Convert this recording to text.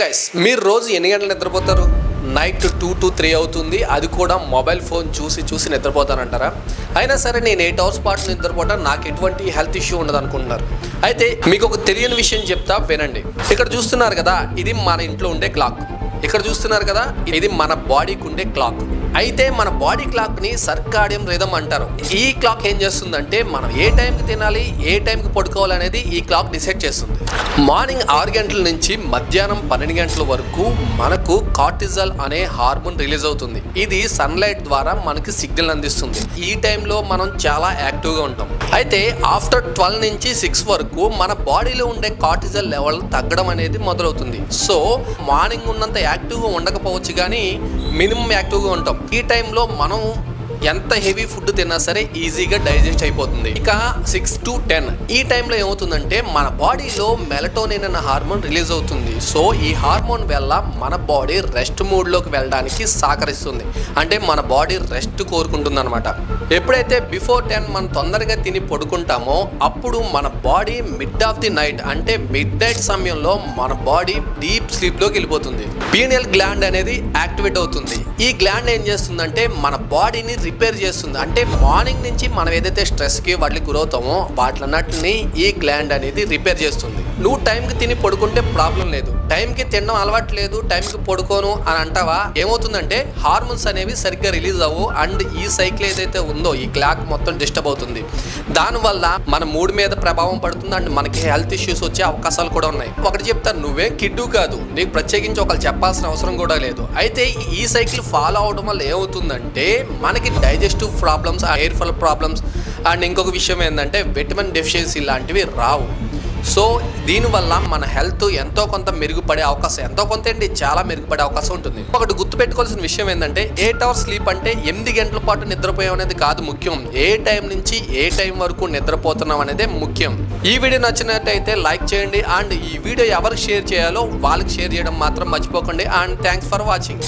Guys మీరు రోజు ఎన్ని గంటలు నిద్రపోతారు? నైట్ టూ టు త్రీ అవుతుంది. అది కూడా మొబైల్ ఫోన్ చూసి చూసి నిద్రపోతానంటారా? అయినా సరే నేను ఎయిట్ అవర్స్ పాటు నిద్రపోవటం నాకు ఎటువంటి హెల్త్ ఇష్యూ ఉండదు అనుకుంటున్నారు. అయితే మీకు ఒక తెలియని విషయం చెప్తా వినండి. ఇక్కడ చూస్తున్నారు కదా ఇది మన ఇంట్లో ఉండే క్లాక్ ఇక్కడ చూస్తున్నారు కదా ఇది మన బాడీకి ఉండే క్లాక్ అయితే మన బాడీ క్లాక్ని సర్కాడియం రిధం అంటారు. ఈ క్లాక్ ఏం చేస్తుందంటే మనం ఏ టైంకి తినాలి ఏ టైంకి పడుకోవాలి అనేది ఈ క్లాక్ డిసైడ్ చేస్తుంది. మార్నింగ్ ఆరు గంటల నుంచి మధ్యాహ్నం పన్నెండు గంటల వరకు మనకు కార్టిజల్ అనే హార్మోన్ రిలీజ్ అవుతుంది. ఇది సన్లైట్ ద్వారా మనకి సిగ్నల్ అందిస్తుంది. ఈ టైంలో మనం చాలా యాక్టివ్గా ఉంటాం. అయితే ఆఫ్టర్ ట్వెల్వ్ నుంచి సిక్స్ వరకు మన బాడీలో ఉండే కార్టిజల్ లెవెల్ తగ్గడం అనేది మొదలవుతుంది. సో మార్నింగ్ ఉన్నంత యాక్టివ్గా ఉండకపోవచ్చు కానీ మినిమం యాక్టివ్గా ఉంటాం. ఈ టైంలో మనం ఎంత హెవీ ఫుడ్ తిన్నా సరే ఈజీగా డైజెస్ట్ అయిపోతుంది. ఇక సిక్స్ టు టెన్ ఈ టైంలో ఏమవుతుందంటే మన బాడీలో మెలటోనిన్ అన్న హార్మోన్ రిలీజ్ అవుతుంది. సో ఈ హార్మోన్ వల్ల మన బాడీ రెస్ట్ మూడ్లోకి వెళ్ళడానికి సహకరిస్తుంది. అంటే మన బాడీ రెస్ట్ కోరుకుంటుంది అనమాట ఎప్పుడైతే బిఫోర్ టెన్ మనం తొందరగా తిని పడుకుంటామో అప్పుడు మన body mid of the night అంటే మిడ్ నైట్ సమయంలో మన బాడీ డీప్ స్లీప్లోకి వెళ్ళిపోతుంది. పీనియల్ గ్లాండ్ అనేది యాక్టివేట్ అవుతుంది. ఈ గ్లాండ్ ఏం చేస్తుందంటే మన బాడీని రిపేర్ చేస్తుంది. అంటే మార్నింగ్ నుంచి మనం ఏదైతే స్ట్రెస్కి వాటికి గురవుతామో వాటిలన్నిటిని ఈ గ్లాండ్ అనేది రిపేర్ చేస్తుంది. నువ్వు టైంకి తిని పడుకుంటే ప్రాబ్లం లేదు. టైంకి తినడం అలవాటు లేదు టైంకి పడుకోను అని అంటావా? ఏమవుతుందంటే హార్మోన్స్ అనేవి సరిగ్గా రిలీజ్ అవ్వు అండ్ ఈ సైకిల్ ఏదైతే ఉందో ఈ క్లాక్ మొత్తం డిస్టర్బ్ అవుతుంది. దానివల్ల మన మూడ్ మీద ప్రభావం పడుతుంది అండ్ మనకి హెల్త్ ఇష్యూస్ వచ్చే అవకాశాలు కూడా ఉన్నాయి. ఒకటి చెప్తాను నువ్వేం కిడ్డు కాదు. నీకు ప్రత్యేకించి ఒకరు చెప్పాల్సిన అవసరం కూడా లేదు. అయితే ఈ సైకిల్ ఫాలో అవడం వల్ల ఏమవుతుందంటే మనకి digestive problems hair fall problems and ఇంకొక విషయం ఏంటంటే విటమిన్ డెఫిషియన్సీ లాంటివి రావు. సో దీనివల్ల మన హెల్త్ ఎంతో కొంత మెరుగుపడే అవకాశం ఎంతో కొంత ఏంటి చాలా మెరుగుపడే అవకాశం ఉంటుంది. ఒకటి గుర్తుపెట్టుకోవాల్సిన విషయం ఏంటంటే ఎయిట్ అవర్స్ స్లీప్ అంటే ఎనిమిది గంటల పాటు నిద్రపోయాం అనేది కాదు ముఖ్యం. ఏ టైం నుంచి ఏ టైం వరకు నిద్రపోతున్నాం అనేది ముఖ్యం. ఈ వీడియో నచ్చినట్టయితే లైక్ చేయండి. అండ్ ఈ వీడియో ఎవరికి షేర్ చేయాలో వాళ్ళకి షేర్ చేయడం మాత్రం మర్చిపోకండి. And thanks for watching.